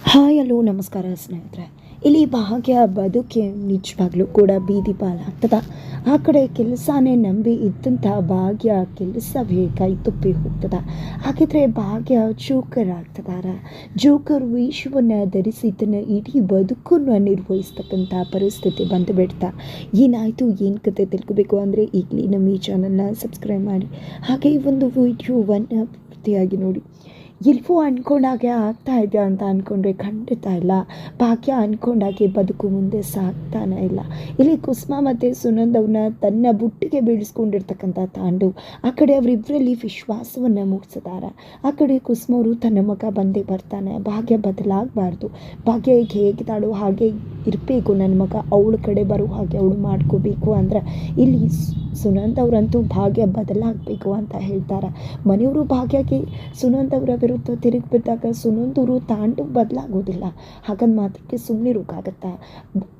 Hi, hello, ನಮಸ್ಕಾರ ಸ್ನೇಹಿತರೆ. ಇಲ್ಲಿ ಭಾಗ್ಯ, ಬದುಕೆ, ನಿಜವಾಗ್ಲೂ ಕೂಡ ಬೀದಿ ಪಾಲಾಗ್ತದ ಆ ಕಡೆ ಕೆಲಸನೇ ನಂಬಿ ಇದ್ದಂಥ ಭಾಗ್ಯ ಕೆಲಸವೇ ಕೈ ತುಪ್ಪಿ ಹೋಗ್ತದ. ಹಾಗಿದ್ರೆ ಭಾಗ್ಯ ಜೋಕರ್ ಆಗ್ತದಾರ ಜೋಕರ್ ವೇಷವನ್ನು ಧರಿಸಿ ತನ್ನ ಇಡೀ ಬದುಕನ್ನು ನಿರ್ವಹಿಸ್ತಕ್ಕಂಥ ಪರಿಸ್ಥಿತಿ ಬಂದು ಬಿಡ್ತಾ. ಏನಾಯಿತು, ಏನು ಕತೆ ತಿಳ್ಕೊಬೇಕು ಅಂದರೆ ಈಗಲೇ ನಮ್ಮ ಈ ಚಾನಲ್ನ ಸಬ್ಸ್ಕ್ರೈಬ್ ಮಾಡಿ. ಹಾಗೆ ಈ ಒಂದು ವಿಡಿಯೋವನ್ನು ಪೂರ್ತಿಯಾಗಿ ನೋಡಿ. ಎಲ್ವೋ ಅಂದ್ಕೊಂಡಾಗೆ ಆಗ್ತಾ ಇದೆ ಅಂತ ಅಂದ್ಕೊಂಡ್ರೆ ಖಂಡಿತ ಇಲ್ಲ. ಭಾಗ್ಯ ಅಂದ್ಕೊಂಡಾಗೆ ಬದುಕು ಮುಂದೆ ಸಾಗ್ತಾನೆ ಇಲ್ಲ. ಇಲ್ಲಿ ಕುಸುಮ ಮತ್ತು ಸುನಂದ್ ತನ್ನ ಬುಟ್ಟಿಗೆ ಬೀಳಿಸ್ಕೊಂಡಿರ್ತಕ್ಕಂಥ ತಾಂಡು, ಆ ಕಡೆ ಅವರಿಬ್ಬರಲ್ಲಿ ವಿಶ್ವಾಸವನ್ನು ಮೂಡಿಸಿದ್ದಾರೆ ಆ ಕಡೆ ಕುಸುಮವರು ತನ್ನ ಮಗ ಬಂದೇ ಬರ್ತಾನೆ. ಭಾಗ್ಯ ಬದಲಾಗಬಾರ್ದು. ಭಾಗ್ಯ ಈಗ ಹೇಗಿದ್ದಾಳೋ ಹಾಗೆ ಇರಬೇಕು. ನನ್ನ ಮಗ ಅವಳ ಕಡೆ ಬರೋ ಹಾಗೆ ಅವಳು ಮಾಡ್ಕೋಬೇಕು ಅಂದ್ರೆ ಇಲ್ಲಿ ಸುನಂದ್ ಅವರಂತೂ ಭಾಗ್ಯ ಬದಲಾಗಬೇಕು ಅಂತ ಹೇಳ್ತಾರೆ. ಮನೆಯವರು ಭಾಗ್ಯಕ್ಕೆ ಸುನಂದ್ ಅವರ ವಿರುದ್ಧ ತಿರುಗಿ ಬಿದ್ದಾಗ ಸುನಂದೂರು ತಾಂಡವ್ ಬದಲಾಗೋದಿಲ್ಲ. ಹಾಗಂದ್ ಮಾತ್ರಕ್ಕೆ ಸುಮ್ಮನೆ ಸುಮ್ಮನಿರೋಕ್ಕಾಗತ್ತಾ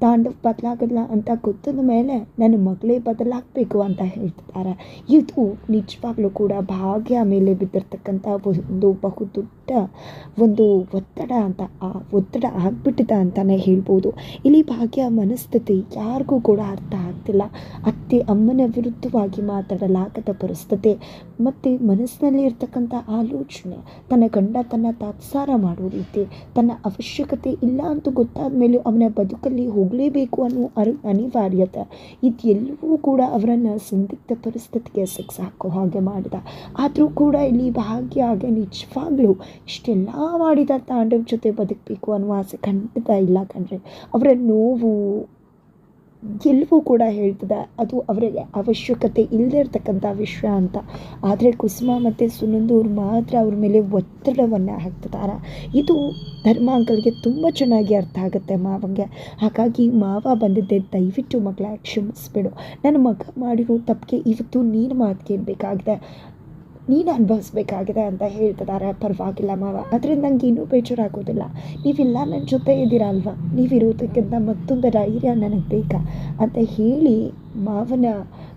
ತಾಂಡವ್ ಬದಲಾಗಲ್ಲ ಅಂತ ಗೊತ್ತಾದ ಮೇಲೆ ನನ್ನ ಮಗಳೇ ಬದಲಾಗಬೇಕು ಅಂತ ಹೇಳ್ತಿದ್ದಾರೆ ಇದು ನಿಜವಾಗ್ಲೂ ಕೂಡ ಭಾಗ್ಯ ಮೇಲೆ ಬಿದ್ದಿರ್ತಕ್ಕಂಥ ಒಂದು ಬಹುದೊಡ್ಡ ಒಂದು ಒತ್ತಡ ಅಂತ, ಆ ಒತ್ತಡ ಆಗ್ಬಿಟ್ಟಿದೆ ಅಂತಲೇ ಹೇಳ್ಬೋದು. ಇಲ್ಲಿ ಭಾಗ್ಯ ಮನಸ್ಥಿತಿ ಯಾರಿಗೂ ಕೂಡ ಅರ್ಥ ಆಗ್ತಿಲ್ಲ. ಅತ್ತೆ ಅಮ್ಮನ ವಿರುದ್ಧವಾಗಿ ಮಾತಾಡಲಾಗದ ಪರಿಸ್ಥಿತಿ, ಮತ್ತು ಮನಸ್ಸಿನಲ್ಲಿ ಇರ್ತಕ್ಕಂಥ ಆಲೋಚನೆ, ತನ್ನ ಗಂಡ ತನ್ನ ತಾತ್ಸಾರ ಮಾಡೋ ರೀತಿ, ತನ್ನ ಅವಶ್ಯಕತೆ ಇಲ್ಲ ಅಂತ ಗೊತ್ತಾದ ಮೇಲೂ ಅವನ ಬದುಕಲ್ಲಿ ಹೋಗಲೇಬೇಕು ಅನ್ನೋ ಅರ್, ಅನಿವಾರ್ಯತೆ ಇದೆಲ್ಲವೂ ಕೂಡ ಅವರನ್ನು ಸಂದಿಗ್ಧ ಪರಿಸ್ಥಿತಿಗೆ ಸಿಕ್ಸಾಕೋ ಹಾಗೆ ಮಾಡಿದ. ಆದರೂ ಕೂಡ ಇಲ್ಲಿ ಭಾಗ್ಯ ಹಾಗೆ ನಿಜವಾಗ್ಲೂ ಇಷ್ಟೆಲ್ಲ ಮಾಡಿದ ತಾಂಡವ್ ಜೊತೆ ಬದುಕಬೇಕು ಅನ್ನೋ ಆಸೆ ಖಂಡಿತ ಇಲ್ಲ ಕಣ್ರಿ. ಅವರ ನೋವು ಎಲ್ಲವೂ ಕೂಡ ಹೇಳ್ತದೆ, ಅದು ಅವರಿಗೆ ಅವಶ್ಯಕತೆ ಇಲ್ಲದೇ ಇರತಕ್ಕಂಥ ವಿಷಯ ಅಂತ. ಆದರೆ ಕುಸುಮ ಮತ್ತು ಸುನಂದೂರು ಮಾತ್ರ ಅವ್ರ ಮೇಲೆ ಒತ್ತಡವನ್ನು ಹಾಕ್ತಿದ್ದಾರೆ ಇದು ಧರ್ಮ ಅಂಕಲ್ಗೆ ತುಂಬ ಚೆನ್ನಾಗಿ ಅರ್ಥ ಆಗುತ್ತೆ ಮಾವಂಗೆ. ಹಾಗಾಗಿ ಮಾವ ಬಂದಿದ್ದೆ, ದಯವಿಟ್ಟು ಮಗಳ ಕ್ಷಮಿಸ್ಬಿಡು. ನನ್ನ ಮಗ ಮಾಡಿರೋ ತಪ್ಪಿಗೆ ಇವತ್ತು ನೀನು ಮಾತು ಕೇಳಬೇಕಾಗಿದೆ ನೀನು ಅನುಭವಿಸ್ಬೇಕಾಗಿದೆ ಅಂತ ಹೇಳ್ತಿದ್ದಾರೆ. ಪರವಾಗಿಲ್ಲ ಮಾವ. ಅದರಿಂದ ನಂಗೆ ಇನ್ನೂ ಬೇಜಾರಾಗೋದಿಲ್ಲ. ನೀವೆಲ್ಲ ನನ್ನ ಜೊತೆ ಇದ್ದೀರಾ ಅಲ್ವಾ ನೀವಿರೋದಕ್ಕಿಂತ ಮತ್ತೊಂದು ಧೈರ್ಯ ನನಗೆ ಬೇಕಾ? ಅಂತ ಹೇಳಿ ಮಾವನ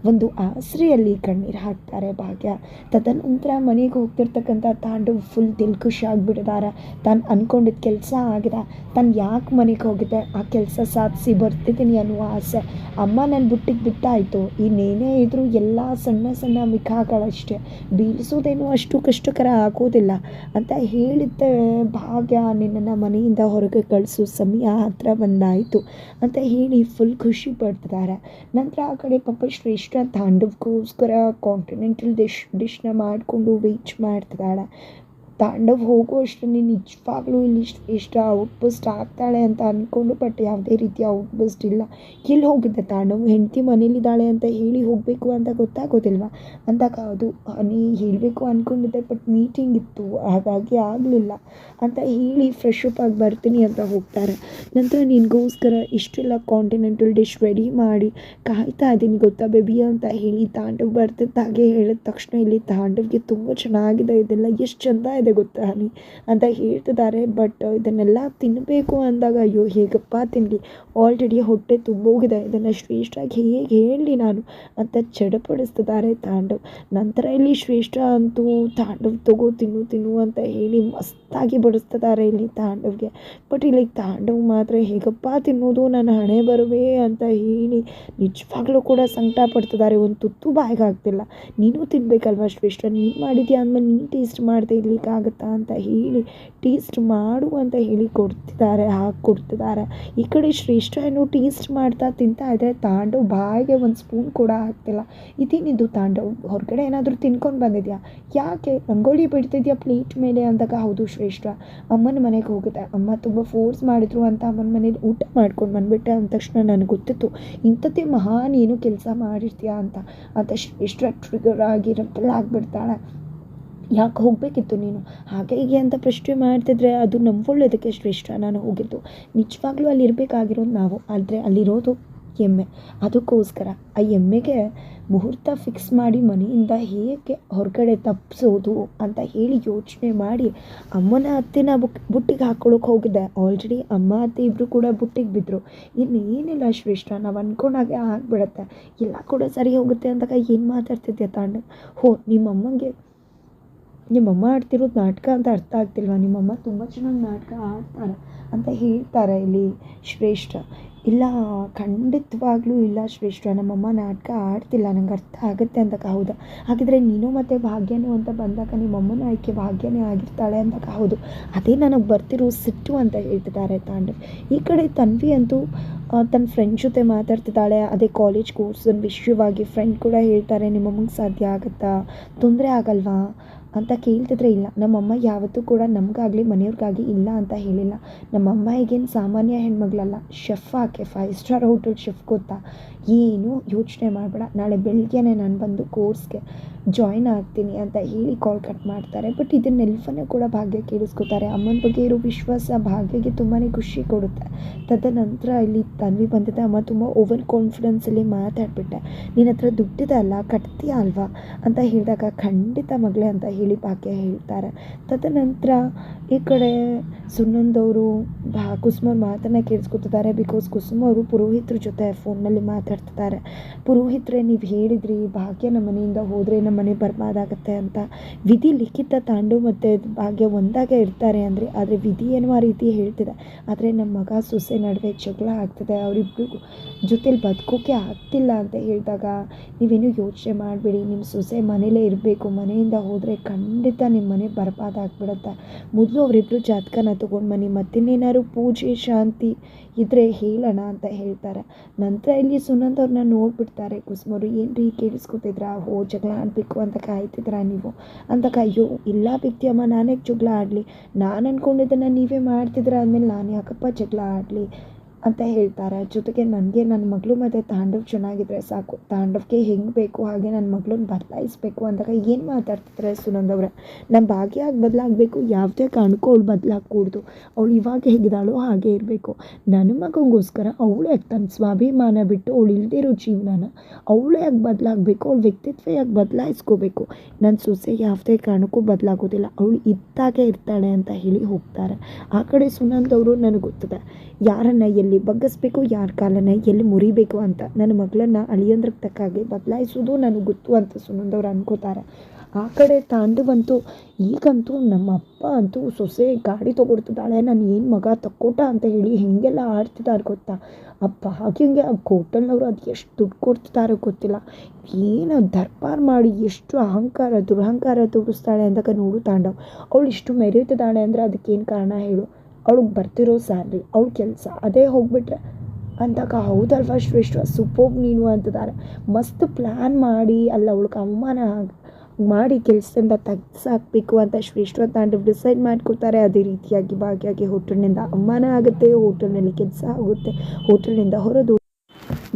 ಒಂದು ಆಸರೆಯಲ್ಲಿ ಕಣ್ಣೀರು ಹಾಕ್ತಾರೆ ಭಾಗ್ಯ. ತದನಂತರ ಮನೆಗೆ ಹೋಗ್ತಿರ್ತಕ್ಕಂಥ ತಾಂಡು ಫುಲ್ ದಿಲ್ಖುಷಿ ಆಗಿಬಿಟ್ಟಿದ್ದಾರೆ ತಾನು ಅಂದ್ಕೊಂಡಿದ್ದ ಕೆಲಸ ಆಗಿದೆ. ತಾನು ಯಾಕೆ ಮನೆಗೆ ಹೋಗಿದೆ ಆ ಕೆಲಸ ಸಾಧಿಸಿ ಬರ್ತಿದ್ದೀನಿ ಅನ್ನುವ ಆಸೆ. ಅಮ್ಮ ನನ್ನ ಬುಟ್ಟಿಗೆ ಬಿಟ್ಟಾಯಿತು. ಇನ್ನೇನೇ ಇದ್ದರೂ ಎಲ್ಲ ಸಣ್ಣ ಸಣ್ಣ ಮಿಖಾಗಳಷ್ಟೇ. ಬೀಳಿಸೋದೇನು ಅಷ್ಟು ಕಷ್ಟಕರ ಆಗೋದಿಲ್ಲ. ಅಂತ ಹೇಳಿದ್ದೆ ಭಾಗ್ಯ, ನಿನ್ನನ್ನು ಮನೆಯಿಂದ ಹೊರಗೆ ಕಳಿಸೋ ಸಮಯ ಹತ್ರ ಬಂದಾಯಿತು. ಅಂತ ಹೇಳಿ ಫುಲ್ ಖುಷಿ ಪಡ್ತಿದ್ದಾರೆ ನಂತರ ಆ ಕಡೆ ಪಾಪ ಶ್ರೇಷ್ಠ ತಾಂಡವ್ಗೋಸ್ಕರ ಕಾಂಟಿನೆಂಟಲ್ ಡಿಶ್ ಡಿಶ್ನ ಮಾಡಿಕೊಂಡು ವೇಚ್ ಮಾಡ್ತಿದ್ದಾಳೆ. ತಾಂಡವ್ ಹೋಗೋ ನೀನು ನಿಜವಾಗ್ಲೂ ಇಲ್ಲಿ ಔಟ್ ಔಟ್ಬಸ್ಟ್ ಆಗ್ತಾಳೆ ಅಂತ ಅಂದ್ಕೊಂಡು ಬಟ್ ಯಾವುದೇ ಔಟ್ ಔಟ್ಬಸ್ಟ್ ಇಲ್ಲ. ಎಲ್ಲಿ ಹೋಗಿದ್ದೆ ತಾಂಡವ್? ಹೆಂಡತಿ ಮನೇಲಿದ್ದಾಳೆ ಅಂತ ಹೇಳಿ ಹೋಗಬೇಕು ಅಂತ ಗೊತ್ತಾಗೋದಿಲ್ವ? ಅಂದಾಗ ಅದು, ನೀ ಹೇಳಬೇಕು ಅಂದ್ಕೊಂಡಿದ್ದೆ ಬಟ್ ಮೀಟಿಂಗ್ ಇತ್ತು, ಹಾಗಾಗಿ ಆಗಲಿಲ್ಲ ಅಂತ ಹೇಳಿ ಫ್ರೆಶ್ ಅಪ್ ಆಗಿ ಬರ್ತೀನಿ ಅಂತ ಹೋಗ್ತಾರೆ. ನಂತರ ನಿನಗೋಸ್ಕರ ಇಷ್ಟೆಲ್ಲ ಕಾಂಟಿನೆಂಟಲ್ ಡಿಶ್ ರೆಡಿ ಮಾಡಿ ಕಾಯ್ತಾ ಇದ್ದೀನಿ, ಗೊತ್ತಾ ಬೇಬಿ ಅಂತ ಹೇಳಿ ತಾಂಡವ್ ಬರ್ತಿದ್ದ ಹಾಗೆ ಹೇಳಿದ ತಕ್ಷಣ ಇಲ್ಲಿ ತಾಂಡವ್ಗೆ ತುಂಬ ಚೆನ್ನಾಗಿದೆ, ಇದೆಲ್ಲ ಎಷ್ಟು ಚಂದ ಇದೆ ಗೊತ್ತಾ ಹನಿ? ಅಂತ ಹೇಳ್ತಿದ್ದಾರೆ. ಬಟ್ ಇದನ್ನೆಲ್ಲ ತಿನ್ನಬೇಕು ಅಂದಾಗ ಅಯ್ಯೋ, ಹೇಗಪ್ಪ ತಿನ್ನಲಿ ಆಲ್ರೆಡಿ ಹೊಟ್ಟೆ ತುಂಬೋಗಿದೆ. ಇದನ್ನು ಶ್ರೇಷ್ಠಾಗಿ ಹೇಗೆ ಹೇಳಲಿ ನಾನು? ಅಂತ ಚಡಪಡಿಸ್ತಿದ್ದಾರೆ ತಾಂಡವ್. ನಂತರ ಇಲ್ಲಿ ಶ್ರೇಷ್ಠ ಅಂತೂ ತಾಂಡವ್ ತಗೋ ತಿನ್ನು ತಿನ್ನು ಅಂತ ಹೇಳಿ ಮಸ್ತಾಗಿ ಬಡಿಸ್ತಿದ್ದಾರೆ ಇಲ್ಲಿ ತಾಂಡವ್ಗೆ. ಬಟ್ ಇಲ್ಲಿ ತಾಂಡವ್ ಮಾತ್ರ ಹೇಗಪ್ಪ ತಿನ್ನೋದು? ನನ್ನ ಹಣೆ ಬರುವೆ ಅಂತ ಹೇಳಿ ನಿಜವಾಗ್ಲೂ ಕೂಡ ಸಂಕಟ ಪಡ್ತಿದ್ದಾರೆ. ಒಂದು ತುತ್ತು ಬಾಯಿಗೆ ಆಗ್ತಿಲ್ಲ. ನೀನು ತಿನ್ಬೇಕಲ್ವಾ ಶ್ರೇಷ್ಠ? ನೀನು ಮಾಡಿದ್ಯಾ? ಅಂದಮೇಲೆ ನೀನು ಟೇಸ್ಟ್ ಮಾಡದೆ ಇರ್ಲಿಕ್ಕಾಗತ್ತಾ ಅಂತ ಹೇಳಿ ಟೇಸ್ಟ್ ಮಾಡು ಅಂತ ಹೇಳಿ ಕೊಡ್ತಿದ್ದಾರೆ, ಹಾಕಿ ಕೊಡ್ತಿದ್ದಾರೆ. ಈ ಕಡೆ ಶ್ರೇಷ್ಠ ಏನು ಟೇಸ್ಟ್ ಮಾಡ್ತಾ ತಿಂತಾ ಇದ್ದರೆ ತಾಂಡವ್ ಬಾಯಿಗೆ ಒಂದು ಸ್ಪೂನ್ ಕೂಡ ಹಾಕ್ತಿಲ್ಲ. ಇದೇನಿದು ತಾಂಡವ್? ಹೊರಗಡೆ ಏನಾದರೂ ತಿನ್ಕೊಂಡು ಬಂದಿದ್ಯಾ? ಯಾಕೆ? ರಂಗೋಲಿ ಬಿಡ್ತಿದ್ಯಾ ಪ್ಲೇಟ್ ಮೇಲೆ ಅಂದಾಗ? ಹೌದು ಶ್ರೇಷ್ಠ. ಅಮ್ಮನ ಮನೆಗೆ ಹೋಗಿದೆ ಅಮ್ಮ ತುಂಬ ಫೋರ್ಸ್ ಮಾಡಿದ್ರು ಅಂತ ಅಮ್ಮನ ಮನೇಲಿ ಊಟ ಮಾಡ್ಕೊಂಡು ಬಂದುಬಿಟ್ಟೆ ಅಂದ ತಕ್ಷಣ ನನಗೆ ಗೊತ್ತಿತ್ತು. ಇಂಥದ್ದೇ ಮಹಾನ್ ಏನು ಕೆಲಸ ಮಾಡಿರ್ತೀಯಾ ಅಂತ. ಅಂತ ಶ್ರೇಷ್ಠ ಟ್ರಿಗರ್ ಆಗಿ ಆಗಿಬಿಡ್ತಾಳೆ. ಯಾಕೆ ಹೋಗಬೇಕಿತ್ತು ನೀನು? ಹಾಗೆ ಹೀಗೆ ಅಂತ ಪ್ರಶ್ನೆ ಮಾಡ್ತಿದ್ರೆ ಅದು ನಮ್ಮ ಒಳ್ಳೇದಕ್ಕೆ ಶ್ರೇಷ್ಠ. ನಾನು ಹೋಗಿದ್ದು. ನಿಜವಾಗ್ಲೂ ಅಲ್ಲಿ ಇರಬೇಕಾಗಿರೋದು ನಾವು. ಆದರೆ ಅಲ್ಲಿರೋದು ಎಮ್ಮೆ. ಅದಕ್ಕೋಸ್ಕರ ಆ ಎಮ್ಮೆಗೆ ಮುಹೂರ್ತ ಫಿಕ್ಸ್ ಮಾಡಿ ಮನೆಯಿಂದ ಹೇಗೆ ಹೊರಗಡೆ ತಪ್ಪಿಸೋದು ಅಂತ ಹೇಳಿ ಯೋಚನೆ ಮಾಡಿ ಅಮ್ಮನ ಅತ್ತೆನ ಬುಕ್ ಬುಟ್ಟಿಗೆ ಹಾಕ್ಕೊಳ್ಳೋಕೆ ಹೋಗಿದ್ದೆ. ಆಲ್ರೆಡಿ ಅಮ್ಮ, ಅತ್ತೆ ಇಬ್ಬರು ಕೂಡ ಬುಟ್ಟಿಗೆ ಬಿದ್ದರು ಇನ್ನೇನಿಲ್ಲ ಶ್ರೇಷ್ಠ. ನಾವು ಅಂದ್ಕೊಂಡಾಗೆ ಆಗಿಬಿಡತ್ತೆ. ಎಲ್ಲ ಕೂಡ ಸರಿ ಹೋಗುತ್ತೆ ಅಂದಾಗ ಏನು ಮಾತಾಡ್ತಿದ್ದೆ ತಾಂಡ? ಹೋ ನಿಮ್ಮ ಅಮ್ಮಂಗೆ ನಿಮ್ಮಮ್ಮ ಆಡ್ತಿರೋದು ನಾಟಕ ಅಂತ ಅರ್ಥ ಆಗ್ತಿಲ್ವಾ? ನಿಮ್ಮಮ್ಮ ತುಂಬ ಚೆನ್ನಾಗಿ ನಾಟಕ ಆಡ್ತಾರೆ ಅಂತ ಹೇಳ್ತಾರೆ ಇಲ್ಲಿ ಶ್ರೇಷ್ಠ. ಇಲ್ಲ, ಖಂಡಿತವಾಗ್ಲೂ ಇಲ್ಲ ಶ್ರೇಷ್ಠ. ನಮ್ಮಮ್ಮ ನಾಟಕ ಆಡ್ತಿಲ್ಲ, ನಂಗೆ ಅರ್ಥ ಆಗುತ್ತೆ ಅಂತಕ ಹೌದಾ. ಹಾಗಿದ್ರೆ ನೀನು ಮತ್ತೆ ಭಾಗ್ಯನೂ ಅಂತ ಬಂದಾಗ ನಿಮ್ಮಮ್ಮನ ಆಯ್ಕೆ ಭಾಗ್ಯನೇ ಆಗಿರ್ತಾಳೆ ಅಂತಕ ಹೌದು. ಅದೇ ನನಗೆ ಬರ್ತಿರೋ ಸಿಟ್ಟು ಅಂತ ಹೇಳ್ತಿದ್ದಾರೆ ತಾಂಡವ್ ಈ ಕಡೆ ತನ್ವಿ ಅಂತೂ ತನ್ನ ಫ್ರೆಂಡ್ ಜೊತೆ ಮಾತಾಡ್ತಿದ್ದಾಳೆ. ಅದೇ ಕಾಲೇಜ್ ಕೋರ್ಸ್ ವಿಷಯವಾಗಿ ಫ್ರೆಂಡ್ ಕೂಡ ಹೇಳ್ತಾರೆ, ನಿಮ್ಮಮ್ಮಂಗೆ ಸಾಧ್ಯ ಆಗುತ್ತಾ? ತೊಂದರೆ ಆಗಲ್ವಾ? ಅಂತ ಕೇಳ್ತಿದ್ರೆ ಇಲ್ಲ. ನಮ್ಮಮ್ಮ ಯಾವತ್ತೂ ಕೂಡ ನಮಗಾಗಲಿ ಮನೆಯವ್ರಿಗಾಗಿ ಇಲ್ಲ ಅಂತ ಹೇಳಿಲ್ಲ. ನಮ್ಮಮ್ಮ ಈಗೇನು ಸಾಮಾನ್ಯ ಹೆಣ್ಮಗಳಲ್ಲ. ಶೆಫ್ ಆಕೆ ಫೈವ್ ಸ್ಟಾರ್ ಹೋಟೆಲ್ ಶೆಫ್ ಗೊತ್ತಾ? ಏನು ಯೋಚನೆ ಮಾಡಬೇಡ. ನಾಳೆ ಬೆಳಗ್ಗೆನೆ ನಾನು ಬಂದು ಕೋರ್ಸ್ಗೆ ಜಾಯ್ನ್ ಆಗ್ತೀನಿ ಅಂತ ಹೇಳಿ ಕಾಲ್ ಕಟ್ ಮಾಡ್ತಾರೆ. ಬಟ್ ಇದನ್ನೆಲ್ಲವನ್ನೂ ಕೂಡ ಭಾಗ್ಯ ಕೇಳಿಸ್ಕೊತಾರೆ. ಅಮ್ಮನ ಬಗ್ಗೆ ಇರೋ ವಿಶ್ವಾಸ ಭಾಗ್ಯಗೆ ತುಂಬಾ ಖುಷಿ ಕೊಡುತ್ತೆ. ತದನಂತರ ಇಲ್ಲಿ ತನ್ವಿ ಬಂದಿದ್ದೆ ಅಮ್ಮ ತುಂಬ ಓವರ್ ಕಾನ್ಫಿಡೆನ್ಸಲ್ಲಿ ಮಾತಾಡ್ಬಿಟ್ಟೆ. ನಿನ್ನ ಹತ್ರ ದುಡ್ಡಿದೆ ಅಲ್ಲ, ಕಟ್ತೀಯ ಅಲ್ವಾ? ಅಂತ ಹೇಳಿದಾಗ, ಖಂಡಿತ ಮಗಳೇ ಅಂತ ಹೇಳಿ ಭಾಗ್ಯ ಹೇಳ್ತಾರೆ. ತದನಂತರ ಈ ಕಡೆ ಸುಣ್ಣಂದವರು ಭಾ ಕುಸುಮವ್ರ ಮಾತನ್ನು ಕೇಳಿಸ್ಕೊತಿದ್ದಾರೆ. ಬಿಕಾಸ್ ಕುಸುಮ ಅವರು ಪುರೋಹಿತ್ರ ಜೊತೆ ಫೋನ್ನಲ್ಲಿ ಮಾತಾಡ್ತಿದ್ದಾರೆ. ಪುರೋಹಿತ್ರೆ, ನೀವು ಹೇಳಿದ್ರಿ, ಭಾಗ್ಯ ನಮ್ಮ ಮನೆಯಿಂದ ಹೋದರೆ ನಮ್ಮ ಮನೆ ಬರ್ಬಾದಾಗತ್ತೆ ಅಂತ. ವಿಧಿ ಲಿಖಿತ ತಾಂಡು ಮತ್ತು ಭಾಗ್ಯ ಒಂದಾಗೆ ಇರ್ತಾರೆ ಅಂದರೆ, ಆದರೆ ವಿಧಿ ಏನು ಆ ರೀತಿ ಹೇಳ್ತಿದೆ. ಆದರೆ ನಮ್ಮ ಮಗ ಸೊಸೆ ನಡುವೆ ಜಗಳ ಆಗ್ತಿದೆ. ಅವರಿಬ್ರಿಗೂ ಜೊತೇಲಿ ಬದುಕೋಕೆ ಆಗ್ತಿಲ್ಲ ಅಂತ ಹೇಳಿದಾಗ ನೀವೇನು ಯೋಚನೆ ಮಾಡಬೇಡಿ, ನಿಮ್ಮ ಸೊಸೆ ಮನೇಲೇ ಇರಬೇಕು, ಮನೆಯಿಂದ ಹೋದರೆ ಖಂಡಿತ ನಿಮ್ಮ ಮನೆ ಬರ್ಬಾದಾಗ್ಬಿಡುತ್ತೆ ಮೊದಲು ಅವರಿಬ್ಬರು ಜಾತಕನ ತೊಗೊಂಡು ಬನ್ನಿ, ಮತ್ತಿನ್ನೇನಾದ್ರು ಪೂಜೆ, ಶಾಂತಿ ಇದ್ದರೆ ಹೇಳೋಣ ಅಂತ ಹೇಳ್ತಾರೆ. ನಂತರ ಇಲ್ಲಿ ಸುನಂದ್ ಅವ್ರನ್ನ ನೋಡ್ಬಿಡ್ತಾರೆ ಕುಸುಮರು ಏನು ರೀ ಕೇಳಿಸ್ಕೊತಿದ್ರಾ? ಹೋ ಜಗಳ ಆಡಬೇಕು ಅಂತ ಕಾಯ್ತಿದ್ರಾ ನೀವು? ಅಂದಾಗ ಅಯ್ಯೋ, ಇಲ್ಲ ವ್ಯಕ್ತಿ ಅಮ್ಮ ನಾನೇ ಜಗಳ ಆಡಲಿ? ನಾನು ಅಂದ್ಕೊಂಡಿದ್ದನ್ನು ನೀವೇ ಮಾಡ್ತಿದ್ರ ಅಂದಮೇಲೆ ನಾನು ಯಾಕಪ್ಪ ಜಗಳ ಆಡಲಿ? ಅಂತ ಹೇಳ್ತಾರೆ. ಜೊತೆಗೆ ನನಗೆ ನನ್ನ ಮಗಳು ಮತ್ತು ತಾಂಡವ್ ಚೆನ್ನಾಗಿದ್ರೆ ಸಾಕು. ತಾಂಡವ್ಗೆ ಹೆಂಗೆ ಬೇಕು ಹಾಗೆ ನನ್ನ ಮಗಳನ್ನ ಬದಲಾಯಿಸ್ಬೇಕು ಅಂದಾಗ ಏನು ಮಾತಾಡ್ತಿದ್ರೆ ಸುನಂದ್ ಅವರೇ? ನಮ್ಮ ಭಾಗ್ಯ ಬದಲಾಗಬೇಕು, ಯಾವುದೇ ಕಾರಣಕ್ಕೂ ಅವಳು ಬದಲಾಗಕೂಡ್ದು ಅವಳು ಇವಾಗ ಹೇಗಿದ್ದಾಳೋ ಹಾಗೆ ಇರಬೇಕು. ನನ್ನ ಮಗನಿಗೋಸ್ಕರ ಅವಳು ಯಾಕೆ ತನ್ನ ಸ್ವಾಭಿಮಾನ ಬಿಟ್ಟು ಅವಳು ಇಲ್ದಿರೋ ಜೀವನನ ಅವಳೇ ಯಾಕೆ ಬದಲಾಗಬೇಕು, ಅವಳ ವ್ಯಕ್ತಿತ್ವ ಯಾಕೆ ಬದಲಾಯಿಸ್ಕೋಬೇಕು. ನನ್ನ ಸೊಸೆ ಯಾವುದೇ ಕಾರಣಕ್ಕೂ ಬದಲಾಗೋದಿಲ್ಲ. ಅವಳು ಇದ್ದಾಗೆ ಇರ್ತಾಳೆ ಅಂತ ಹೇಳಿ ಹೋಗ್ತಾರೆ. ಆ ಕಡೆ ಸುನಂದ್ ಅವರು, ನನಗೆ ಗೊತ್ತದೆ. ಯಾರನ್ನು ಎಲ್ಲಿ ಬಗ್ಗಿಸ್ಬೇಕು, ಯಾರ ಕಾಲನ ಎಲ್ಲಿ ಮುರಿಬೇಕು ಅಂತ ನನ್ನ ಮಗಳನ್ನು ತಕ್ಕ ಹಾಗೆ ಬದಲಾಯಿಸೋದು ನನಗೆ ಗೊತ್ತು ಅಂತ ಸುನಂದವ್ರು ಅನ್ಕೋತಾರೆ. ಆ ಕಡೆ ತಾಂಡವಂತೂ ಈಗಂತೂ ನಮ್ಮ ಅಪ್ಪ ಅಂತೂ ಸೊಸೆ ಗಾಡಿ ತೊಗೊಡ್ತಿದ್ದಾಳೆ, ನಾನು ಏನು ಮಗ ತಕ್ಕೋಟ ಅಂತ ಹೇಳಿ ಹೇಗೆಲ್ಲ ಆಡ್ತಿದ್ದಾರೆ ಗೊತ್ತಾ? ಅಪ್ಪ ಹಾಗೆ ಹಿಂಗೆ ಆ ಹೋಟೆಲ್ನವರು ಅದು ಎಷ್ಟು ದುಡ್ಡು ಕೊಡ್ತಿದ್ದಾರೋ ಗೊತ್ತಿಲ್ಲ. ಏನು ದರ್ಪಾರ್ ಮಾಡಿ ಎಷ್ಟು ಅಹಂಕಾರ, ದುರಹಂಕಾರ ತೋರಿಸ್ತಾಳೆ ಅಂದಾಗ ನೋಡು ತಾಂಡವ್, ಅವಳು ಇಷ್ಟು ಮೆರೆಯುತ್ತಿದ್ದಾಳೆ ಅಂದರೆ ಅದಕ್ಕೇನು ಕಾರಣ ಹೇಳು. ಅವಳಿಗೆ ಬರ್ತಿರೋ ಸ್ಯಾಲ್ರಿ, ಅವಳ ಕೆಲಸ ಅದೇ ಹೋಗ್ಬಿಟ್ರೆ ಅಂದಾಗ ಹೌದಲ್ವಾ ಶ್ರೇಷ್ಠ? ಸೂಪೋಗ್ ನೀನು ಅಂತಿದ್ದಾರೆ ಮಸ್ತ್ ಪ್ಲ್ಯಾನ್ ಮಾಡಿ, ಅಲ್ಲ ಅವಳಿಗೆ ಅವಮಾನ ಮಾಡಿ ಕೆಲಸದಿಂದ ತೆಗ್ಸಾಕಬೇಕು ಅಂತ ಶ್ರೇಷ್ಠ ತಾಂಡವ್ ಡಿಸೈಡ್ ಮಾಡ್ಕೊಳ್ತಾರೆ ಅದೇ ರೀತಿಯಾಗಿ ಭಾಗಿಯಾಗಿ ಹೋಟೆಲ್ನಿಂದ ಅವಮಾನ ಆಗುತ್ತೆ, ಹೋಟೆಲ್ನಲ್ಲಿ ಕೆಲಸ ಆಗುತ್ತೆ, ಹೋಟೆಲ್ನಿಂದ ಹೊರದು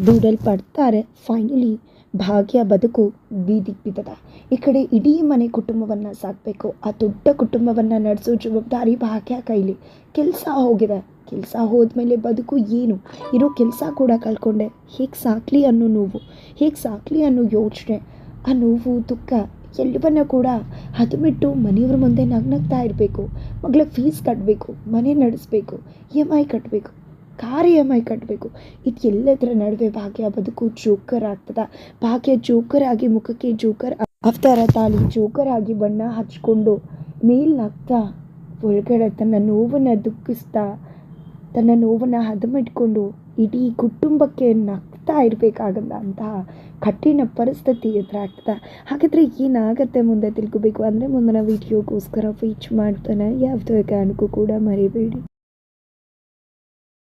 ದುಡಲ್ಪಡ್ತಾರೆ. ಫೈನಲಿ ಭಾಗ್ಯ ಬದುಕು ಬೀದಿ ಬಿದ್ದದ ಈ ಕಡೆ ಇಡೀ ಮನೆ ಕುಟುಂಬವನ್ನು ಸಾಕಬೇಕು. ಆ ದೊಡ್ಡ ಕುಟುಂಬವನ್ನು ನಡೆಸೋ ಜವಾಬ್ದಾರಿ ಭಾಗ್ಯ ಕೈಲಿ. ಕೆಲಸ ಹೋಗಿದೆ. ಕೆಲಸ ಹೋದ್ಮೇಲೆ ಬದುಕು ಏನು? ಇರೋ ಕೆಲಸ ಕೂಡ ಕಳ್ಕೊಂಡೆ. ಹೇಗೆ ಸಾಕಲಿ ಅನ್ನೋ ನೋವು. ಹೇಗೆ ಸಾಕಲಿ ಅನ್ನೋ ಯೋಚನೆ. ಆ ನೋವು, ದುಃಖ ಎಲ್ಲವನ್ನ ಕೂಡ ಹದಮಿಟ್ಟು ಮನೆಯವ್ರ ಮುಂದೆ ನಗ್ನಗ್ತಾ ಇರಬೇಕು. ಮಗಳ ಫೀಸ್ ಕಟ್ಟಬೇಕು ಮನೆ ನಡೆಸಬೇಕು. ಇ ಎಂ ಐ ಕಟ್ಟಬೇಕು ಕಾರ್ ಇ ಕಟ್ಟಬೇಕು. ಇದು ಎಲ್ಲದರ ನಡುವೆ ಭಾಗ್ಯ ಬದುಕು ಜೋಕರ್ ಆಗ್ತದ. ಭಾಗ್ಯ ಜೋಕರ್ ಆಗಿ ಮುಖಕ್ಕೆ ಜೋಕರ್ ಅವತಾರ ತಾಳಿ ಜೋಕರ್ ಆಗಿ ಬಣ್ಣ ಹಚ್ಕೊಂಡು ಮೇಲ್ ನಗ್ತಾ ಒಳಗಡೆ ತನ್ನ ನೋವನ್ನು ದುಃಖಿಸ್ತಾ, ತನ್ನ ನೋವನ್ನು ಹದಮಿಟ್ಕೊಂಡು ಇಡೀ ಕುಟುಂಬಕ್ಕೆ ನಗ್ತಾ ಇರಬೇಕಾಗಲ್ಲ ಅಂತಹ ಕಠಿಣ ಪರಿಸ್ಥಿತಿ ಎದುರಾಗ್ತದೆ. ಹಾಗಾದರೆ ಏನಾಗತ್ತೆ ಮುಂದೆ ತಿಳ್ಕೊಬೇಕು. ಅಂದರೆ ಮುಂದಿನ ವೀಡಿಯೋಗೋಸ್ಕರ ವೀಚ್ ಮಾಡ್ತಾನೆ. ಯಾವುದೇ ಕಾರಣಕ್ಕೂ ಕೂಡ ಮರಿಬೇಡಿ.